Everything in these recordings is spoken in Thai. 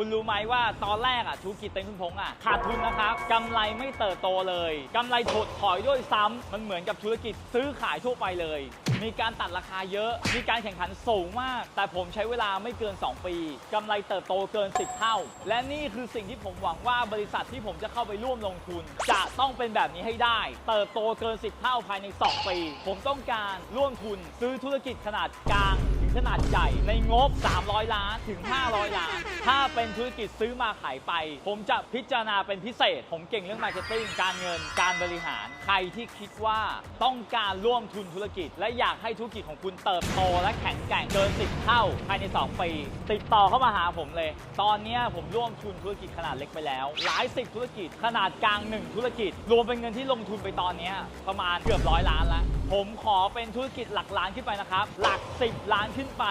คุณรู้ไหมว่าตอนแรกอะธุรกิจเต็นคุณพงษ์อะขาดทุนนะครับกำไรไม่เติบโตเลยกำไรถดถอยด้วยซ้ำมันเหมือนกับธุรกิจซื้อขายทั่วไปเลย มีการตัดราคาเยอะ มีการแข่งขันสูงมาก แต่ผมใช้เวลาไม่เกิน 2 ปีกำไรเติบโตเกิน 10 เท่า และนี่คือสิ่งที่ผมหวังว่าบริษัทที่ผมจะเข้าไปร่วมลงทุน จะต้องเป็นแบบนี้ให้ได้ เติบโตเกิน 10 เท่าภายใน 2 ปี ผมต้องการร่วมทุนซื้อธุรกิจขนาดกลาง ขนาดใหญ่ ในงบ 300 ล้านถึง 500 ล้าน ถ้าเป็นธุรกิจซื้อมาขายไป ผมจะพิจารณาเป็นพิเศษ ผมเก่งเรื่องมาร์เก็ตติ้งการเงินการบริหาร ใครที่คิดว่าต้องการร่วมทุนธุรกิจ และอยากให้ธุรกิจของคุณเติบโตและแข็งแกร่งเกิน10เท่าภายใน 2 ปี ติดต่อเข้ามาหาผมเลย ตอนนี้ผมร่วมทุนธุรกิจขนาดเล็กไปแล้ว หลายสิบธุรกิจขนาดกลางหนึ่งธุรกิจ รวมเป็นเงินที่ลงทุนไปตอนนี้ประมาณเกือบร้อยล้านแล้ว ผมขอเป็นธุรกิจหลักล้านขึ้นไปนะครับ หลัก 10 ล้านขึ้นไป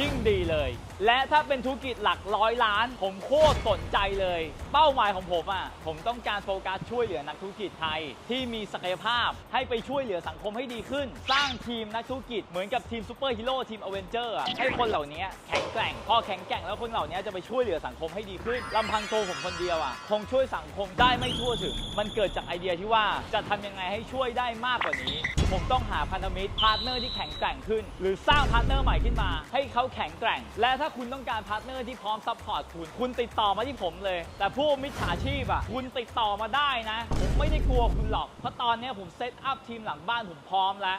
ยิ่งดีเลย และถ้าเป็นธุรกิจหลักร้อยล้าน ผมโคตรสนใจเลย เป้าหมายของผมอะ ผมต้องการโฟกัสช่วยเหลือนักธุรกิจไทย ที่มีศักยภาพให้ไปช่วยเหลือสังคมให้ดีขึ้น สร้างทีมนักธุรกิจเหมือนกับทีมซูเปอร์ฮีโร่ทีมอเวนเจอร์อะให้คนเหล่านี้แข็งแกร่ง พอแข็งแกร่งแล้วคนเหล่านี้จะไปช่วยเหลือสังคมให้ดีขึ้นลำพังตัวผมคนเดียวอะคงช่วยสังคมได้ไม่ทั่วถึง มันเกิดจากไอเดียที่ว่าจะทำยังไงให้ช่วยได้มากกว่านี้ ผมต้องหาพันธมิตรพาร์ทเนอร์ที่แข็งแกร่งขึ้น หรือสร้างพาร์ทเนอร์ใหม่ขึ้นมา ให้เขาแข็งแกร่ง และถ้าคุณต้องการพาร์ทเนอร์ที่พร้อมซัพพอร์ตคุณ คุณติดต่อมาที่ผมเลย แต่ผู้มิจฉาชีพอะ คุณติดต่อมาได้นะ ผมไม่ได้กลัวคุณหรอก เพราะตอนนี้ผมเซตอัพทีมหลังบ้านผมพร้อมแล้ว